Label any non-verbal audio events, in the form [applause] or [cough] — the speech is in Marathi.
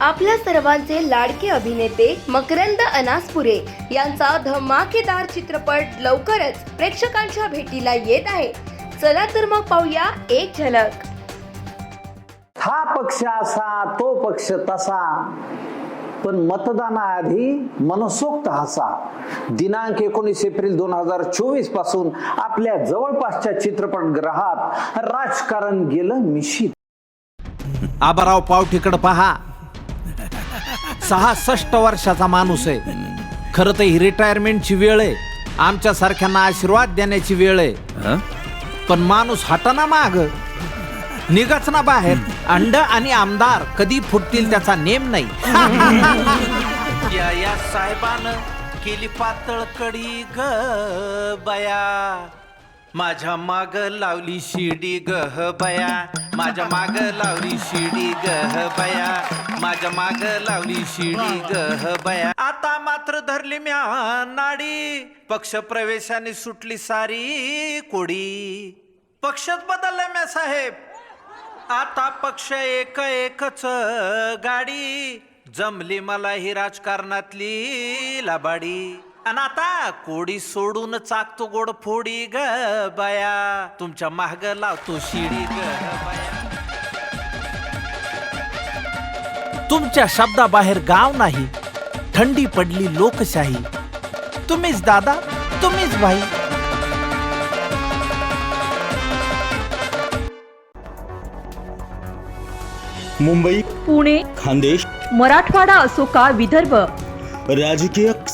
आपल्या सर्वांचे लाडके अभिनेते मकरंद अनासपुरे यांचा धमाकेदार चित्रपट लवकरच प्रेक्षकांच्या भेटीला येत आहे. चला तर मग पाहूया एक झलक. हा पक्ष असा तो पक्ष तसा पण मतदानाआधी मनसोक्त हसा. दिनांक एकोणीस एप्रिल दोन हजार चोवीसपासून आपल्या जवळपासच्या चित्रपटगृहात राजकारण गेलं मिशीत. आबाराव पावठीकडे पहा. सहासष्ट वर्षाचा माणूस आहे. खरं तर ही रिटायरमेंटची वेळ आहे. आमच्या सारख्यांना आशीर्वाद देण्याची वेळ आहे. पण माणूस हटाना माग. निघाच ना बाहेर. अंड आणि आमदार कधी फुटतील त्याचा नेम नाही. [laughs] या या साहेबानं केली पातळ कडी ग बया. माझ्या माग लावली शिडी गह बया. माझ्या माग लावली शिडी गह बया. माझ्या माग लावली शिडी गह बया. आता मात्र धरली म्या नाडी. पक्ष प्रवेशाने सुटली सारी कोडी. पक्षच बदलले म्या साहेब. आता पक्ष एक एकच गाडी. जमली मला ही राजकारणातली लाबाडी. आणि आता कोडी सोडून चाकतो गोड फोडी ग बाया. तुमच्या महाग लावतो शिडी ग बाया. तुमच्या शब्दाबाहेर गाव नाही थंडी पडली लोकशाही. तुम्हीच दादा तुम्हीच भाई. मुंबई पुणे खानदेश मराठवाडा असो का विदर्भ? राजकीय